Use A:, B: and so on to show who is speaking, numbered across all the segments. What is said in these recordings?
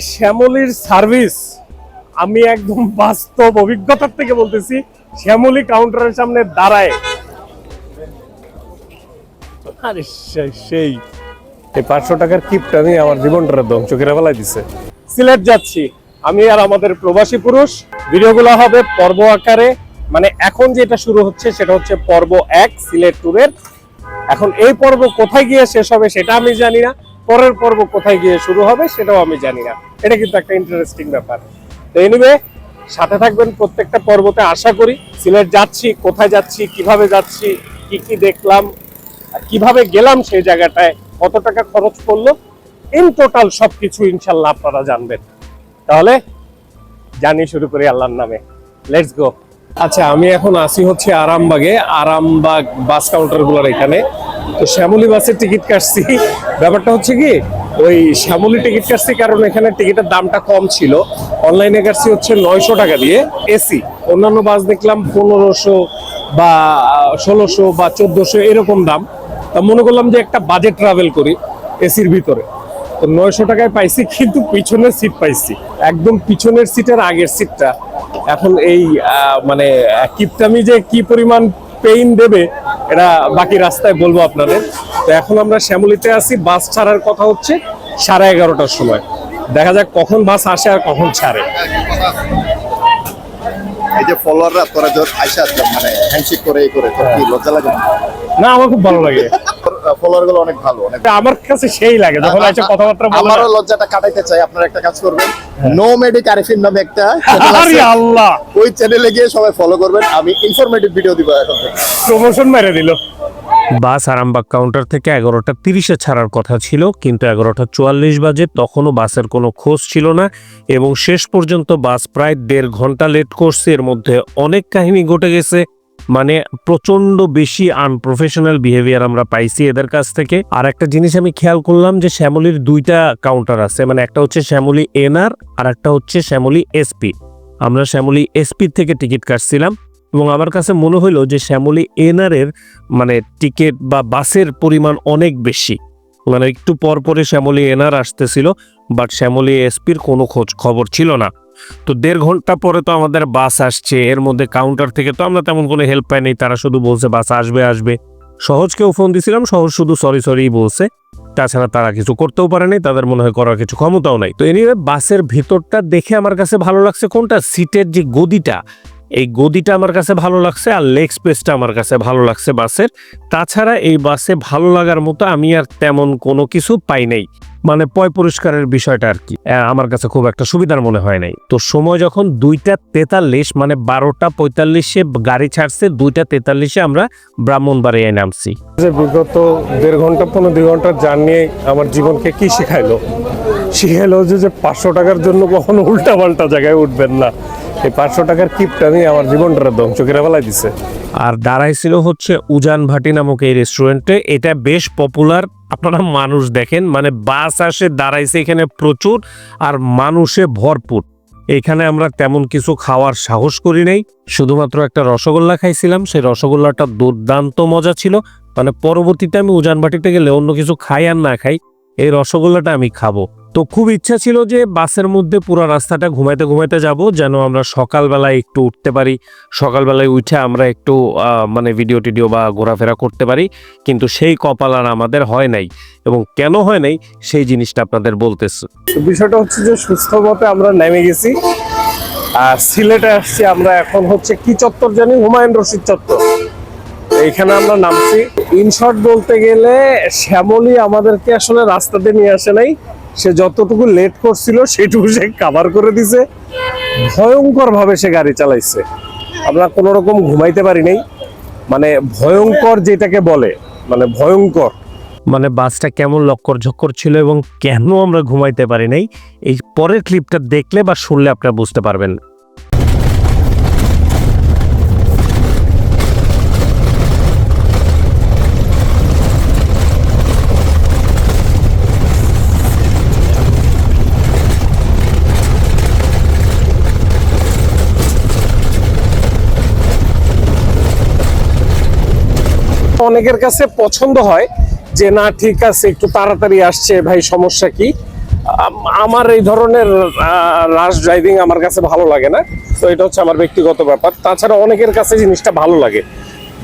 A: শ্যামলির service আমি একদম বাস্তব অভিজ্ঞতার থেকে বলতেছি, শ্যামলি কাউন্টারের সামনে দাঁড়ায়। আরে সেই- এই পাঁচশো টাকার আমার জীবনটা দিছে। সিলেট যাচ্ছি। আমি আর আমাদের প্রবাসী পুরুষ, ভিডিওগুলো হবে পর্ব আকারে। মানে এখন যেটা শুরু হচ্ছে সেটা হচ্ছে পর্ব এক, সিলেট ট্যুরের এখন এই পর্ব কোথায় গিয়ে শেষ হবে সেটা আমি জানি না। পরের পর্ব কোথায় গিয়ে শুরু হবে সেটাও আমি জানি না। এটা কিন্তু একটা ইন্টারেস্টিং ব্যাপার। তো এনিওয়ে সাথে থাকবেন প্রত্যেকটা পর্বতে আশা করি। সিলেট যাচ্ছি, কোথায় যাচ্ছি, কীভাবে যাচ্ছি, কি কি দেখলাম কীভাবে গেলাম সেই জায়গাটায়, কত টাকা খরচ করল ইন টোটাল সব কিছু ইনশাল্লাহ আপনারা জানবেন। তাহলে জানি শুরু করি আল্লাহর নামে। লেটস গো আচ্ছা আমি এখন আসি হচ্ছে আরামবাগে। আরামবাগ বাস কাউন্টারগুলোর এখানে। তো শ্যামলী বাসের টিকিট কাটছি। ব্যাপারটা হচ্ছে কি, ওই শ্যামলী টিকিট কাটছি কারণ এখানে টিকিটের দামটা কম ছিল। অনলাইনে কাটছি হচ্ছে নয়শো টাকা দিয়ে এসি। অন্যান্য বাস দেখলাম পনেরোশো বা ষোলোশো বা চোদ্দোশো এরকম দাম। তা মনে করলাম যে একটা বাজেট ট্রাভেল করি এসির ভিতরে। তো নয়শো টাকায় পাইছি, কিন্তু পিছনের সিট পাইছি। একদম পিছনের সিটের আগের সিটটা এখন এই মানে কিপটামি যে কি পরিমাণ পেইন দেবে এটা বাকি রাস্তায় বলব আপনাদের। তো এখন আমরা শ্যামলিতে আছি বাস ছাড়ার কথা হচ্ছে সাড়ে এগারোটার সময়। দেখা যাক কখন বাস আসে আর কখন ছাড়ে।
B: এই যে ফলোয়াররা তোরা যখন আইসা মানে হ্যান্ডশেক করে এই করে তোর কি লজ্জা লাগে না?
A: না আমার খুব ভালো লাগে।
B: ফলোয়ারগুলো অনেক ভালো অনেক
A: আমার কাছে সেই লাগে যখন এসে কথাবার্তা বলে
B: আমারও লজ্জাটা কাটাইতে চাই আপনারা একটা কাজ করবেন। নো মেডিক আরিফিন নামে একটা
A: আরে আল্লাহ!
B: ওই চ্যানেলে গিয়ে সবাই ফলো করবেন। আমি ইনফরমেটিভ ভিডিও দিব এখন।
A: প্রমোশন মেরে দিল।
C: বাস আরামবাগ কাউন্টার থেকে এগারোটা তিরিশে ছাড়ার কথা ছিল কিন্তু এগারোটা চুয়াল্লিশ বাজে তখনও বাসের কোনো খোঁজ ছিল না এবং শেষ পর্যন্ত বাস প্রায় দেড় ঘণ্টা লেট করছে। এর মধ্যে অনেক কাহিনী ঘটে গেছে। মানে প্রচণ্ড বেশি আনপ্রফেশনাল বিহেভিয়ার আমরা পাইছি এদের কাছ থেকে। আর একটা জিনিস আমি খেয়াল করলাম যে শ্যামলির দুইটা কাউন্টার আছে মানে একটা হচ্ছে শ্যামলি এনআর আর একটা হচ্ছে শ্যামলি এসপি আমরা শ্যামলি এসপি থেকে টিকিট কাটছিলাম এবং আমার কাছে মনে হলো যে শ্যামলি এনআর এর মানে টিকিট বা বাসের পরিমাণ অনেক বেশি। মানে একটু পর পরে শ্যামলী এনআর আসতেছিল বাট শ্যামলী এসপির কোনো খোঁজ খবর ছিল না। তো দেড় ঘণ্টা পরে তো আমাদের বাস আসছে, এর মধ্যে কাউন্টার থেকে তো আমরা তেমন কোনো হেল্প পাইনি, তারা শুধু বলছে বাস আসবে আসবে। সহজকেও ফোন দিছিলাম, সহজ শুধু সরি সরি বলছে। তাছাড়া তারা কিছু করতেও পারেনি তাদের মনে হয় করার কিছু ক্ষমতাও নাই। তো এনিওয়ে বাসের ভিতরটা দেখে আমার কাছে ভালো লাগছে কোনটা? সিটের যে গদিটা, এই গদিটা আমার কাছে ভালো লাগছে আর লেগ স্পেসটা আমার কাছে ভালো লাগছে বাসের। তাছাড়া এই বাসে ভালো লাগার মতো আমি আর তেমন কোনো কিছু পাই নাই। মানে পয় পরিষ্কারের বিষয়টা আর কি। আমার কাছে খুব একটা সুবিধার মনে হয় নাই। তো সময় যখন দুইটা তেতাল্লিশ মানে বারোটা পঁয়তাল্লিশে গাড়ি ছাড়ছে দুইটা তেতাল্লিশে আমরা ব্রাহ্মণবাড়িয়ায় নামছি।
A: যে বিগত দেড় ঘণ্টা পনেরো দুই ঘণ্টার জার্নি আমার জীবনকে কি শেখাইলো? শিখাইলো যে যে পাঁচশো টাকার জন্য কখনো উল্টা পাল্টা জায়গায় উঠবেন না। এই পাঁচশো টাকার কিপটা নিয়ে আমার জীবনটা ধ্বংস করে ফেলাই দিছে।
C: আর দাঁড়াইছিল হচ্ছে উজান ভাটি নামক এই রেস্টুরেন্টে এটা বেশ পপুলার আপনারা মানুষ দেখেন মানে বাস আসে, দাঁড়াইছে এখানে প্রচুর আর মানুষে ভরপুর। এখানে আমরা তেমন কিছু খাওয়ার সাহস করি নাই। শুধুমাত্র একটা রসগোল্লা খাইছিলাম, সেই রসগোল্লাটা দুর্দান্ত মজা ছিল। মানে পরবর্তীতে আমি উজানবাটিতে গেলে অন্য কিছু খাই আর না খাই, এই রসগোল্লাটা আমি খাব। তো খুব ইচ্ছা ছিল যে বাসের মধ্যে পুরো রাস্তাটা ঘুমাইতে ঘুমাইতে যাব, যেন আমরা সকালবেলায় একটু উঠতে পারি। সকালবেলায় উঠে আমরা একটু মানে ভিডিও টিডিও বা ঘোরাফেরা করতে পারি। কিন্তু সেই কপাল আর আমাদের হয় নাই এবং কেন হয় নাই সেই জিনিসটা আপনাদের বলতেছে।
A: বিষয়টা হচ্ছে যে সুস্থ মতে আমরা নেমে গেছি। আর সিলেটে আসছি আমরা এখন হচ্ছে কি চত্বর জানি? হুমায়ুন রশিদ চত্বর। এখানে আমরা নামছি। ইনশর্ট বলতে গেলে শ্যামলী আমাদেরকে আসলে রাস্তাতে নিয়ে আসে নাই। সে যতটুকু লেট করছিল, সেটুকু সে কাভার করে দিছে। ভয়ঙ্কর ভাবে সে গাড়ি চালাইছে। আমরা কোনো রকম ঘুমাইতে পারি নাই। মানে ভয়ঙ্কর যেটাকে বলে মানে ভয়ঙ্কর।
C: মানে বাসটা কেমন লক্কর ঝক্কর ছিল এবং কেন আমরা ঘুমাইতে পারি নাই, এই পরের ক্লিপটা দেখলে বা শুনলে আপনারা বুঝতে পারবেন।
A: অনেকের কাছে পছন্দ হয় যে, না, ঠিক আছে, একটু তাড়াতাড়ি আসছে, ভাই, সমস্যা কি? আমার এই ধরনের রাশ ড্রাইভিং আমার কাছে ভালো লাগে না। তো এটা হচ্ছে আমার ব্যক্তিগত ব্যাপার। তাছাড়া অনেকের কাছে জিনিসটা ভালো লাগে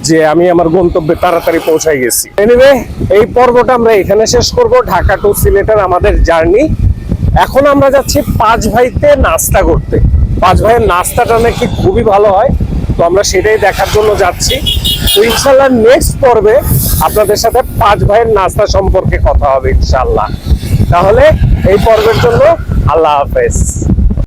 A: যে, আমি আমার গন্তব্যে তাড়াতাড়ি পৌঁছাই গেছি। এনিওয়ে এই পর্বটা আমরা এখানে শেষ করব। ঢাকা টু সিলেটের আমাদের জার্নি। এখন আমরা যাচ্ছি পাঁচ ভাইতে নাস্তা করতে। পাঁচ ভাইয়ের নাস্তাটা নাকি খুবই ভালো হয়। তো আমরা সেটাই দেখার জন্য যাচ্ছি। তো ইনশাল্লাহ নেক্সট পর্বে আপনাদের সাথে পাঁচ ভাইয়ের নাস্তা সম্পর্কে কথা হবে ইনশাল্লাহ। তাহলে এই পর্বের জন্য আল্লাহ হাফেজ।